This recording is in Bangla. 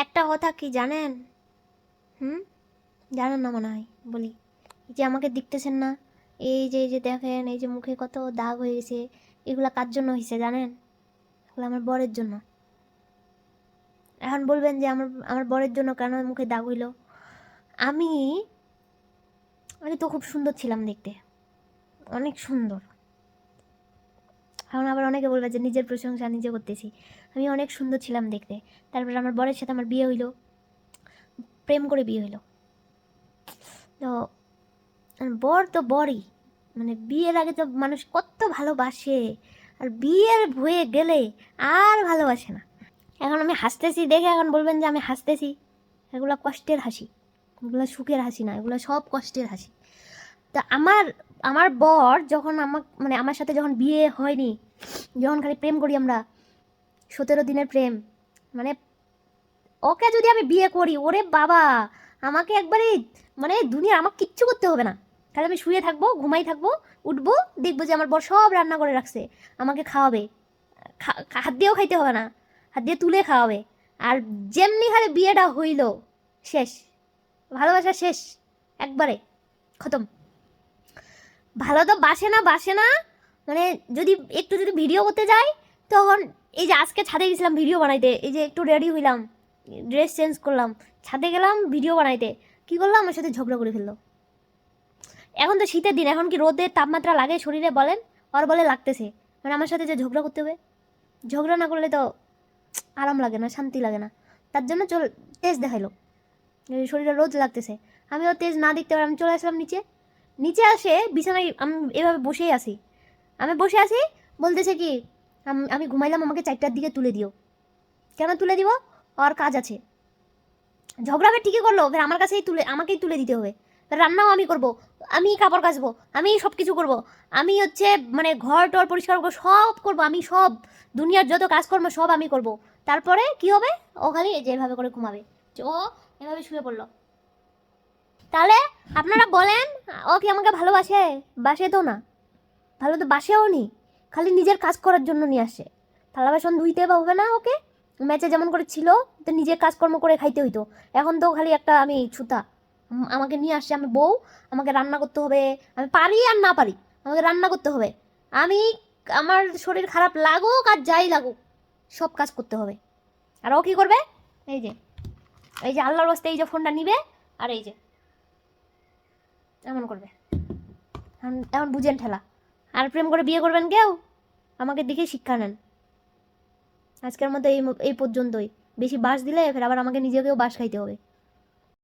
একটা কথা কি জানেন? হুম? জানেন না মনে হয়, বলি। এই যে আমাকে দেখতেছেন না, এই যে এই যে দেখেন, এই যে মুখে কত দাগ হয়ে গেছে, এগুলা কার জন্য হয়েছে জানেন? এগুলো আমার বরের জন্য। এখন বলবেন যে আমার আমার বরের জন্য কেন মুখে দাগ হইল? আমি আমি তো খুব সুন্দর ছিলাম দেখতে। অনেক সুন্দর। এখন আবার অনেকে বলবে যে নিজের প্রশংসা নিজে করতেছি। আমি অনেক সুন্দর ছিলাম দেখতে। তারপরে আমার বরের সাথে আমার বিয়ে হইল। প্রেম করে বিয়ে হইল। তো বর তো বরই। মানে বিয়ের আগে তো মানুষ কত ভালোবাসে। আর বিয়ের হয়ে গেলে আর ভালোবাসে না। এখন আমি হাসতেছি, দেখে এখন বলবেন যে আমি হাসতেছি। এগুলো কষ্টের হাসি। এগুলো সুখের হাসি না, এগুলো সব কষ্টের হাসি। তা আমার আমার বর যখন আমার মানে আমার সাথে যখন বিয়ে হয়নি, যখন খালি প্রেম করি আমরা, সতেরো দিনের প্রেম মানে ওকে যদি আমি বিয়ে করি, ওরে বাবা, আমাকে একবারে মানে দুনিয়া আমাকে কিচ্ছু করতে হবে না। তাহলে আমি শুয়ে থাকব, ঘুমাই থাকব, উঠবো, দেখব যে আমার বর সব রান্না করে রাখছে, আমাকে খাওয়াবে। হাত দিয়েও খাইতে হবে না, হাত দিয়ে তুলে খাওয়াবে। আর যেমনি হারে বিয়েটা হইল, শেষ, ভালোবাসা শেষ, একবারে, খতম। ভালো তো বাসে না বাসে না। মানে যদি একটু যদি ভিডিও করতে যাই, তখন এই যে আজকে ছাদে গেছিলাম ভিডিও বানাইতে, এই যে একটু রেডি হইলাম ড্রেস চেঞ্জ করলাম, ছাদে গেলাম ভিডিও বানাইতে, কি করলাম? আমার সাথে ঝগড়া করে ফেলল। এখন তো শীতের দিন, এখন কি রোদের তাপমাত্রা লাগে শরীরে বলেন? আর বলে লাগতেছে। মানে আমার সাথে যে ঝগড়া করতে হবে, ঝগড়া না করলে তো আরাম লাগে না, শান্তি লাগে না। তার জন্য চল, তেজ দেখাইলো। শরীরে রোদ লাগতেছে। আমিও তেজ না দেখতে পারি আমি চলে আসলাম নিচে। নিচে আসে, বিছানায় আমি এভাবে বসেই আছি। আমি বসে আছি, বলতেছে কি, আমি ঘুমাইলাম, আমাকে চারটার দিকে তুলে দিও। কেন তুলে দিব? আর কাজ আছে। ঝগড়া ঠিকই করল ফের আমার কাছেই তুলে আমাকেই তুলে দিতে হবে। রান্নাও আমি করব আমি কাপড় কাচবো আমি সব কিছু করব। আমি হচ্ছে মানে ঘর টর পরিষ্কার করব, সব করব আমি, সব। দুনিয়ার যত কাজকর্ম, সব আমি করব। তারপরে কি হবে? ও খালি এই যে এভাবে করে ঘুমাবে। ও এভাবে শুয়ে পড়ল। তাহলে আপনারা বলেন, ও কি আমাকে ভালোবাসে? বাসে তো না। ভালো তো বাসেও নি খালি নিজের কাজ করার জন্য নিয়ে আসে। থালা বাসন ধুইতে হবে না ওকে? ম্যাচে যেমন করে ছিল, তো নিজের কাজকর্ম করে খাইতে হইতো। এখন তো খালি একটা আমি ছুতা। আমাকে নিয়ে আসছে আমি বউ, আমাকে রান্না করতে হবে। আমি পারি আর না পারি, আমাকে রান্না করতে হবে। আমি আমার শরীর খারাপ লাগুক আর যাই লাগুক, সব কাজ করতে হবে। আর ও কী করবে? এই যে এই যে আল্লাহর বস্তে এই যে ফোনটা নিবে, আর এই যে। এমন করবে। এখন বুঝেন ঠেলা। আর প্রেম করে বিয়ে করবেন কেউ? আমাকে দেখে শিক্ষা নেন। আজকের মতো এই এই পর্যন্তই। বেশি বাস দিলে ফের আবার আমাকে নিজেকেও বাস খাইতে হবে।